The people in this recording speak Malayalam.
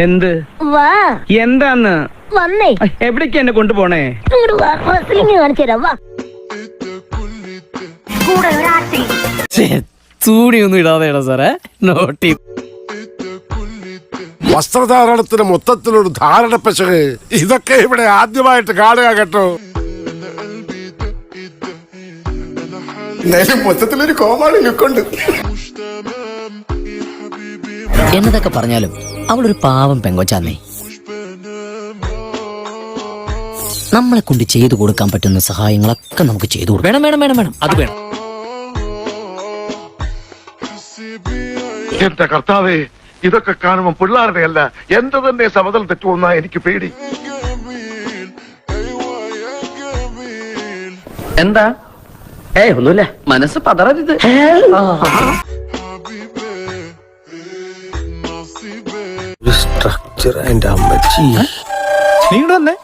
എന്ത്? വാ. എന്താന്ന്? വന്നേ. എവിടേക്ക് എന്നെ കൊണ്ടുപോണേ? ചൂടിയൊന്നും ഇടാതെയാണോ സാറേ. നോട്ടി വസ്ത്രധാരണത്തിന് മൊത്തത്തിലൊരു ധാരണ പശക്. ഇതൊക്കെ ഇവിടെ ആദ്യമായിട്ട് കാണുക കേട്ടോ. എന്തായാലും മൊത്തത്തിലൊരു കോമാളി ലുക്കുണ്ട്. എന്നതൊക്കെ പറഞ്ഞാലും അവളൊരു പാവം പെങ്കൊച്ചാന്നേ. നമ്മളെ കൊണ്ട് ചെയ്തു കൊടുക്കാൻ പറ്റുന്ന സഹായങ്ങളൊക്കെ നമുക്ക് ചെയ്തു കൊടുക്കാം. വേണം വേണം വേണം വേണം. അത് വേണം. എന്റെ കർത്താവേ ഇതൊക്കെ കാണുമ്പോൾ പിള്ളേരുടെ അല്ല എന്ത് തന്നെ സമതൽ തെറ്റുമെന്നാ എനിക്ക് പേടി. എന്താ? ഏയ് ഒന്നുമില്ല. മനസ്സ് പതറരുത്. സ്ട്രക്ചർ എന്റെ അമ്മച്ചി നീ വന്നേ?